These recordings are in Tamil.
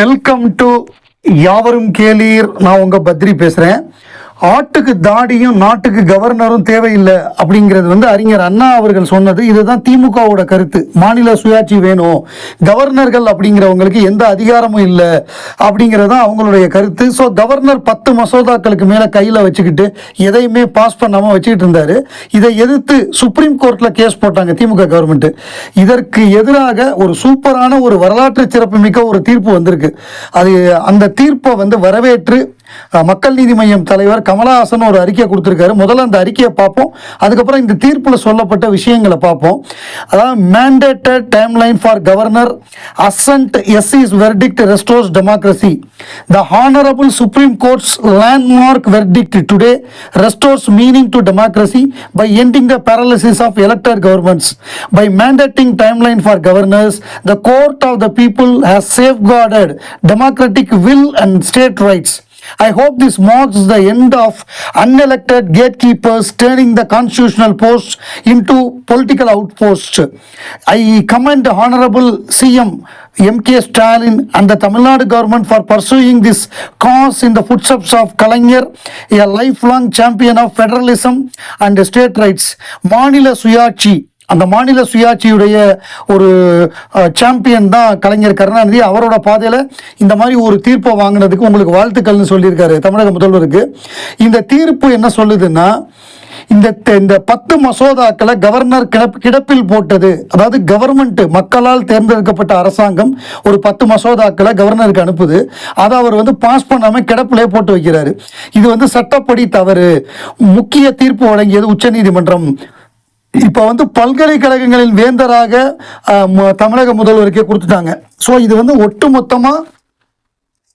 வெல்கம் டு யாவரும் கேளீர். நான் உங்க பத்ரி பேசுறேன். ஆட்டுக்கு தாடியும் நாட்டுக்கு கவர்னரும் தேவையில்லை அப்படிங்கிறது வந்து அறிஞர் அண்ணா அவர்கள் சொன்னது. இதுதான் திமுகவோட கருத்து. மாநில சுயாட்சி வேணும். கவர்னர்கள் அப்படிங்கிறவங்களுக்கு எந்த அதிகாரமும் இல்லை அப்படிங்கிறது தான் அவங்களுடைய கருத்து. ஸோ கவர்னர் பத்து மசோதாக்களுக்கு மேலே கையில் வச்சுக்கிட்டு எதையுமே பாஸ் பண்ணாமல் வச்சுக்கிட்டு இருந்தார். இதை எதிர்த்து சுப்ரீம் கோர்ட்டில் கேஸ் போட்டாங்க திமுக கவர்மெண்ட்டு இதற்கு எதிராக ஒரு சூப்பரான ஒரு வரலாற்று சிறப்புமிக்க ஒரு தீர்ப்பு வந்திருக்கு. அது அந்த தீர்ப்பை வந்து வரவேற்று மக்கள் நீதி மய்யம் தலைவர் கமலஹாசன் ஒரு அறிக்கை கொடுத்துருக்காரு. முதல்ல அந்த அறிக்கையை பார்ப்போம். அதுக்கப்புறம் இந்த தீர்ப்பில் சொல்லப்பட்ட விஷயங்களை பார்ப்போம். அதாவது mandated time line for governor assent எஸ்இஸ் verdict restores democracy the honourable Supreme Court's landmark verdict today restores meaning to democracy by ending the of of governments by mandating timeline for governors the court of the people has safeguarded democratic will and state rights I hope this marks the end of unelected gatekeepers turning the constitutional posts into political outposts. I commend Honorable CM MK Stalin and the Tamil Nadu government for pursuing this cause in the footsteps of Kalaignar, a lifelong champion of federalism and state rights. மாநில சுயாட்சி அந்த மாநில சுயாட்சியுடைய ஒரு சாம்பியன் தான் கலைஞர் கருணாநிதி. அவரோட பாதையில் இந்த மாதிரி ஒரு தீர்ப்பை வாங்கினதுக்கு உங்களுக்கு வாழ்த்துக்கள்னு சொல்லியிருக்காரு தமிழக முதல்வருக்கு. இந்த தீர்ப்பு என்ன சொல்லுதுன்னா இந்த இந்த பத்து மசோதாக்களை கவர்னர் கிடப்பில் போட்டது அதாவது கவர்மெண்ட் மக்களால் தேர்ந்தெடுக்கப்பட்ட அரசாங்கம் ஒரு பத்து மசோதாக்களை கவர்னருக்கு அனுப்புது. அதை அவர் வந்து பாஸ் பண்ணாமல் கிடப்பிலே போட்டு வைக்கிறாரு. இது வந்து சட்டப்படி தவறு. முக்கிய தீர்ப்பு வழங்கியது உச்சநீதிமன்றம். இப்போ வந்து பல்கலைக்கழகங்களின் வேந்தராக தமிழக முதல்வருக்கே கொடுத்துட்டாங்க. ஸோ இது வந்து ஒட்டுமொத்தமாக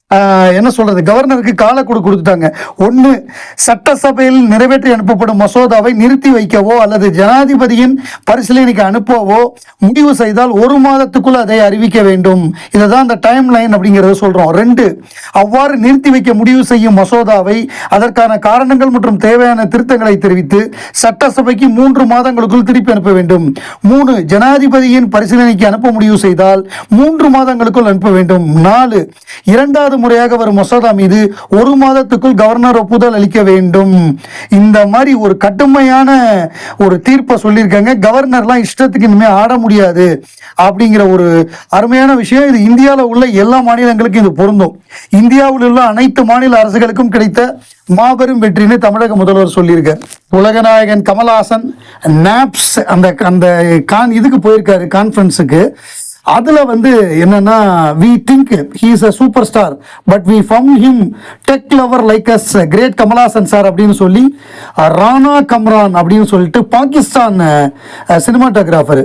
என்ன சொல்றது? கவர்னருக்கு காலக்கொடு கொடுத்துட்டாங்க. ஒன்று சட்டசபையில் நிறைவேற்றி அனுப்பப்படும் மசோதாவை நிறுத்தி வைக்கவோ அல்லது ஜனாதிபதியின் பரிசீலனைக்கு அனுப்பவோ முடிவு செய்தால் ஒரு மாதத்துக்குள் அதை அறிவிக்க வேண்டும். இதை தான் அந்த டைம் லைன் அப்படிங்கிறத சொல்றோம். ரெண்டு அவ்வாறு நிறுத்தி வைக்க முடிவு செய்யும் மசோதாவை அதற்கான காரணங்கள் மற்றும் தேவையான திருத்தங்களை தெரிவித்து சட்டசபைக்கு மூன்று மாதங்களுக்குள் திருப்பி அனுப்ப வேண்டும். மூணு ஜனாதிபதியின் பரிசீலனைக்கு அனுப்ப முடிவு செய்தால் மூன்று மாதங்களுக்குள் அனுப்ப வேண்டும். நாலு இரண்டாவது முறையாக வரும் மசோதா மீது ஒரு மாதத்துக்குள் கவர்னர் ஒப்புதல் அளிக்க வேண்டும். இந்த மாதிரி ஒரு கடுமையான ஒரு தீர்ப்பை சொல்லியிருக்காங்க. கவர்னர்லாம் இஷ்டத்துக்கு இனிமே ஆட முடியாது அப்படிங்கிற ஒரு அருமையான விஷயம். இது இந்தியாவில் உள்ள எல்லா மாநிலங்களுக்கும் இது பொருந்தும். இந்தியாவில் உள்ள அனைத்து மாநில அரசுகளுக்கும் கிடைத்த மாபெரும் வெற்றின்னு தமிழக முதல்வர் சொல்லியிருக்கார். உலகநாயகன் கமல்ஹாசன் நாப்ஸ் அந்த அந்த கான் இதுக்கு போயிருக்காரு கான்ஃபரன்ஸுக்கு அதுல வந்து என்னன்னா we think he's a super star but we found him tech lover like us great Kamalhaasan sir அப்படின்னு சொல்லி ராணா கம்ரான் அப்படின்னு சொல்லிட்டு பாகிஸ்தான் சினிமாட்டோகிராஃபர்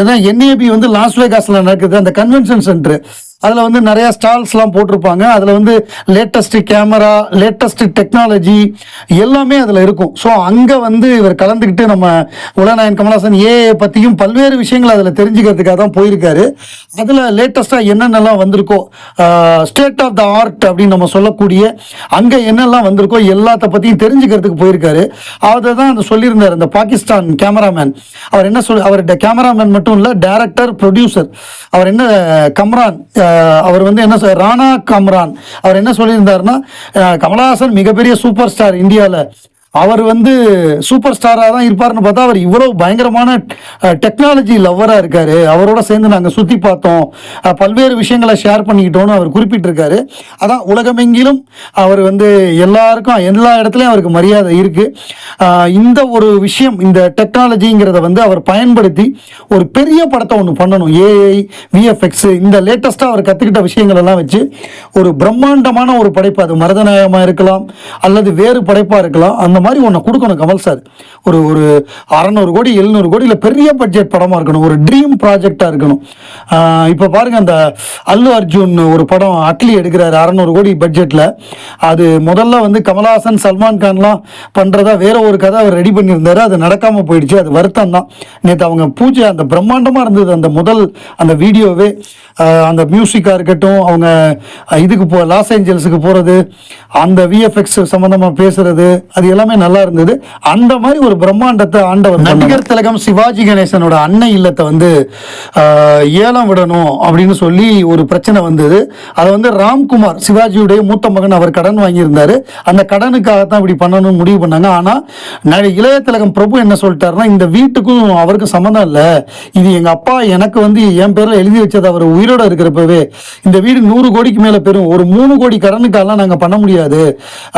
ஏன்னா என்ஏபி வந்து லாஸ் வேகாஸில் நடக்குது அந்த கன்வென்ஷன் சென்டர் அதில் வந்து நிறைய ஸ்டால்ஸ்லாம் போட்டிருப்பாங்க. அதில் வந்து லேட்டஸ்ட் கேமரா லேட்டஸ்ட் டெக்னாலஜி எல்லாமே அதில் இருக்கும். ஸோ அங்கே வந்து இவர் கலந்துக்கிட்டு நம்ம உலநாயன் கமலாசன் ஏஐ பற்றியும் பல்வேறு விஷயங்கள் அதில் தெரிஞ்சுக்கிறதுக்காக தான் போயிருக்காரு. அதில் லேட்டஸ்ட்டாக என்னென்னலாம் வந்திருக்கோ ஸ்டேட் ஆஃப் த ஆர்ட் அப்படின்னு நம்ம சொல்லக்கூடிய அங்கே என்னெல்லாம் வந்திருக்கோ எல்லாத்த பற்றியும் தெரிஞ்சுக்கிறதுக்கு போயிருக்காரு. அதை தான் அந்த சொல்லியிருந்தார் அந்த பாகிஸ்தான் கேமராமேன் அவர் என்ன சொல் அவர் கேமராமேன் மட்டும் இல்லை டேரக்டர் ப்ரொடியூசர் அவர் என்ன கம்ரான் அவர் வந்து என்ன ராணா கம்ரான். அவர் என்ன சொல்லியிருந்தாருன்னா கமலஹாசன் மிகப்பெரிய சூப்பர் ஸ்டார் இந்தியாவில் அவர் வந்து சூப்பர் ஸ்டாராக தான் இருப்பார்னு பார்த்தா அவர் இவ்வளோ பயங்கரமான டெக்னாலஜி லவ்வராக இருக்கார். அவரோட சேர்ந்து நாங்கள் சுற்றி பார்த்தோம். பல்வேறு விஷயங்களை ஷேர் பண்ணிக்கிட்டோன்னு அவர் குறிப்பிட்டிருக்காரு. அதான் உலகமெங்கிலும் அவர் வந்து எல்லாருக்கும் எல்லா இடத்துலையும் அவருக்கு மரியாதை இருக்குது இந்த ஒரு விஷயம் இந்த டெக்னாலஜிங்கிறத வந்து அவர் பயன்படுத்தி ஒரு பெரிய படத்தை ஒன்று பண்ணணும். ஏஐ விஎஃப்எக்ஸ் இந்த லேட்டஸ்ட்டாக அவர் கற்றுக்கிட்ட விஷயங்கள் எல்லாம் வச்சு ஒரு பிரம்மாண்டமான ஒரு படைப்பு. அது மரதநாயகமாக இருக்கலாம் அல்லது வேறு படைப்பாக இருக்கலாம். அந்த மாதிரி ஒன்று கொடுக்கணும் கமல் சார். ஒரு ஒரு அறநூறு கோடி எழுநூறு கோடி இல்லை பெரிய பட்ஜெட் படமாக இருக்கணும். ஒரு ட்ரீம் ப்ராஜெக்டாக இருக்கணும். இப்போ பாருங்க அந்த அல்லு அர்ஜுன் ஒரு படம் அட்லி எடுக்கிறாரு அறநூறு கோடி பட்ஜெட்டில் அது முதல்ல வந்து கமல்ஹாசன் சல்மான் கான்லாம் பண்ணுறதா வேற ஒரு கதை அவர் ரெடி பண்ணியிருந்தாரு. அது நடக்காமல் போயிடுச்சு. அது வருத்தம் தான். நேற்று அவங்க பூஜை அந்த பிரம்மாண்டமாக இருந்தது அந்த முதல் அந்த வீடியோவே. அந்த மியூசிக்காக இருக்கட்டும் அவங்க இதுக்கு போ லாஸ் ஏஞ்சல்ஸுக்கு போகிறது அந்த விஎஃப்எக்ஸ் சம்மந்தமாக பேசுகிறது அது எல்லாமே எல்லாமே நல்லா இருந்தது. அந்த மாதிரி ஒரு பிரம்மாண்டத்தை ஆண்டவர் நடிகர் திலகம் சிவாஜி கணேசனோட அன்னை இல்லத்தை வந்து ஏலம் விடணும் அப்படின்னு சொல்லி ஒரு பிரச்சனை வந்தது. அதை வந்து ராம்குமார் சிவாஜியுடைய மூத்த மகன் அவர் கடன் வாங்கியிருந்தார். அந்த கடனுக்காகத்தான் இப்படி பண்ணணும்னு முடிவு பண்ணாங்க. ஆனால் இளைய திலகம் பிரபு என்ன சொல்லிட்டாருன்னா இந்த வீட்டுக்கும் அவருக்கும் சம்மந்தம் இல்லை. இது எங்கள் அப்பா எனக்கு வந்து என் பேரில் எழுதி வச்சது அவர் உயிரோடு இருக்கிறப்பவே. இந்த வீடு நூறு கோடிக்கு மேலே பெறும் ஒரு மூணு கோடி கடனுக்காகலாம் நாங்கள் பண்ண முடியாது.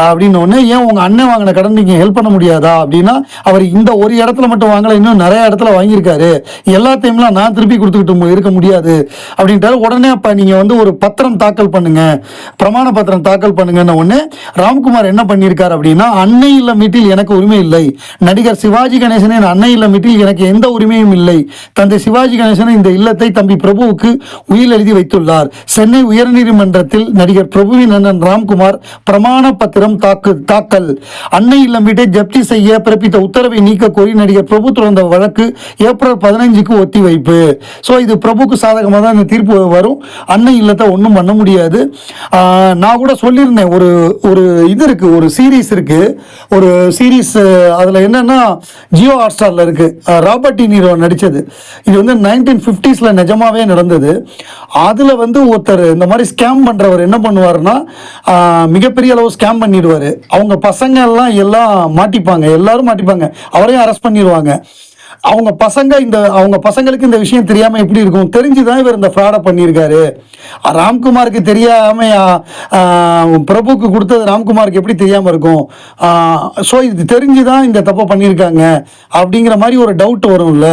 அப்படின்னு ஒன்று ஏன் உங்கள் அண்ணன் வாங்கின கடன் நீங்கள் ஹெல்ப் பண்ண முடியாதா அப்படின்னா அவர் இந்த ஒரு இடத்துல மட்டும் வாங்கலை இன்னும் நிறைய இடத்துல வாங்கியிருக்காரு. எல்லாத்தையும்லாம் நான் திருப்பி கொடுத்துக்கிட்டு இருக்க முடியாது. அப்படின்ட்டாரு. உடனே அப்போ நீங்கள் வந்து ஒரு பத்திரம் தாக்கல் பண்ணுங்க. பிரமாண பத்திரம் தாக்கல் பண்ணுங்கன்ன உடனே ராம்குமார் என்ன பண்ணியிருக்கார் அப்படின்னா அன்னை இல்லம் வீட்டில் எனக்கு உரிமை இல்லை. நடிகர் சிவாஜி கணேசனின் அன்னை இல்லம் வீட்டில் எனக்கு எந்த உரிமையும் இல்லை. தந்தை சிவாஜி கணேசன் இந்த இல்லத்தை தம்பி பிரபுவுக்கு உயில் எழுதி வைத்துள்ளார். சென்னை உயர்நீதிமன்றத்தில் நடிகர் பிரபுவின் அண்ணன் ராம்குமார் பிரமாண பத்திரம் தாக்கு தாக்கல். அன்னை இல்ல இல்லம் வீட்டை ஜப்தி செய்ய பிறப்பித்த உத்தரவை நீக்க கோரி நடிகர் பிரபு தொடர்ந்த வழக்கு ஏப்ரல் பதினைஞ்சுக்கு ஒத்திவைப்பு. ஸோ இது பிரபுக்கு சாதகமாக தான் இந்த தீர்ப்பு வரும். அன்னை இல்லத்தை ஒன்றும் பண்ண முடியாது. நான் கூட சொல்லியிருந்தேன். ஒரு ஒரு இது இருக்குது ஒரு சீரீஸ் இருக்குது ஒரு சீரீஸ் அதில் என்னன்னா ஜியோ ஹாட் ஸ்டாரில் இருக்கு ராபர்ட் டி நீரோ நடித்தது இது வந்து நைன்டீன் ஃபிஃப்டிஸில் நிஜமாவே நடந்தது. அதில் வந்து ஒருத்தர் இந்த மாதிரி ஸ்கேம் பண்ணுறவர் என்ன பண்ணுவார்னா மிகப்பெரிய அளவு ஸ்கேம் பண்ணிடுவார். அவங்க பசங்க எல்லாம் எல்லாம் மாட்டிப்பாங்க எல்லாரும் மாட்டிப்பாங்க. அவரையும் அரெஸ்ட் பண்ணிடுவாங்க அவங்க பசங்க இந்த அவங்க பசங்களுக்கு இந்த விஷயம் தெரியாமல் எப்படி இருக்கும்? தெரிஞ்சுதான் இவர் இந்த ஃப்ராடை பண்ணியிருக்காரு ராம்குமாருக்கு தெரியாம பிரபுக்கு கொடுத்தது ராம்குமாருக்கு எப்படி தெரியாமல் இருக்கும்? ஸோ இது தெரிஞ்சுதான் இந்த தப்பை பண்ணியிருக்காங்க அப்படிங்கிற மாதிரி ஒரு டவுட் வரும்ல.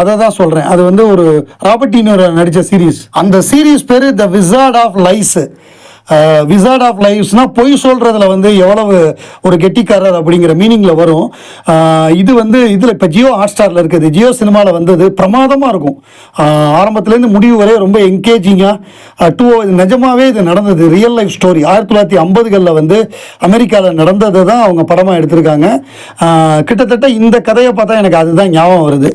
அதை தான் சொல்கிறேன் அது வந்து ஒரு ராபர்டினோட நடித்த சீரீஸ் அந்த சீரீஸ் பேர் the wizard of lies wizard of லைஃப்ஸ்னால் பொய் சொல்கிறதுல வந்து எவ்வளவு ஒரு கெட்டிக்காரர் அப்படிங்கிற மீனிங்கில் வரும். இது வந்து இதில் இப்போ ஜியோ ஹாட் ஸ்டாரில் இருக்குது. ஜியோ சினிமாவில் வந்தது பிரமாதமாக இருக்கும். ஆரம்பத்துலேருந்து முடிவு வரை ரொம்ப என்கேஜிங்காக டூ நிஜமாவே இது நடந்தது. ரியல் லைஃப் ஸ்டோரி ஆயிரத்தி தொள்ளாயிரத்தி ஐம்பதுகளில் வந்து அமெரிக்காவில் நடந்ததை தான் அவங்க படமாக எடுத்திருக்காங்க. கிட்டத்தட்ட இந்த கதையை பார்த்தா எனக்கு அதுதான் ஞாபகம் வருது.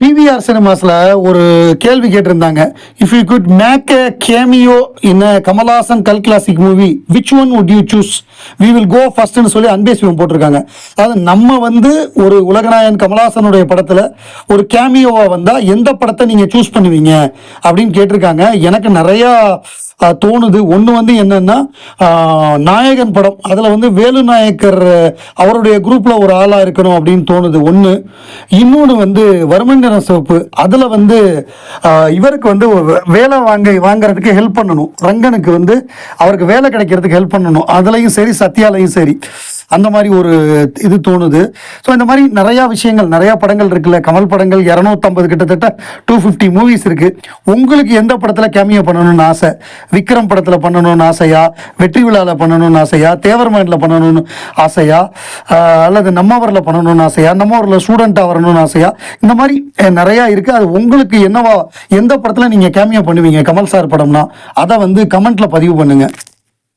பிவிஆர் சினிமாஸில் ஒரு கேள்வி கேட்டிருந்தாங்க. If you could make a cameo in a Kamal Haasan cult classic movie which one would you choose we will go ஃபஸ்ட்னு சொல்லி அன்பே சிவம் போட்டிருக்காங்க. அதாவது நம்ம வந்து ஒரு உலகநாயகன் கமலஹாசனுடைய படத்தில் ஒரு கேமியோவா வந்தால் எந்த படத்தை நீங்கள் சூஸ் பண்ணுவீங்க? அப்படின்னு கேட்டிருக்காங்க. எனக்கு நிறையா தோணுது. ஒன்று வந்து என்னன்னா நாயகன் படம். அதில் வந்து வேலு நாயக்கர் அவருடைய குரூப்பில் ஒரு ஆளாக இருக்கணும் அப்படின்னு தோணுது ஒன்று இன்னொன்று வந்து வருமங்கன சிவப்பு. அதில் வந்து இவருக்கு வந்து வேலை வாங்க வாங்குறதுக்கு ஹெல்ப் பண்ணணும். ரங்கனுக்கு வந்து அவருக்கு வேலை கிடைக்கிறதுக்கு ஹெல்ப் பண்ணணும். அதுலேயும் சரி சத்யாலையும் சரி. அந்த மாதிரி ஒரு இது தோணுது. ஸோ இந்த மாதிரி நிறையா விஷயங்கள் நிறையா படங்கள் இருக்குல்ல. கமல் படங்கள் இரநூத்தம்பது கிட்டத்தட்ட டூ ஃபிஃப்டி மூவிஸ் இருக்கு. உங்களுக்கு எந்த படத்தில் கேமியோ பண்ணணும்னு ஆசை? விக்ரம் படத்தில் பண்ணணும்னு ஆசையா? வெற்றி விழாவில் பண்ணணும்னு ஆசையா? தேவர்மேனில் பண்ணணும்னு ஆசையா? அல்லது நம்மவரில் பண்ணணும்னு ஆசையா? நம்மவரில் ஸ்டூடெண்ட்டாக வரணும்னு ஆசையா? இந்த மாதிரி நிறையா இருக்குது அது உங்களுக்கு என்னவா எந்த படத்தில் நீங்கள் கேமியோ பண்ணுவீங்க? கமல் சார் படம்னா அதை வந்து கமெண்ட்டில் பதிவு பண்ணுங்கள்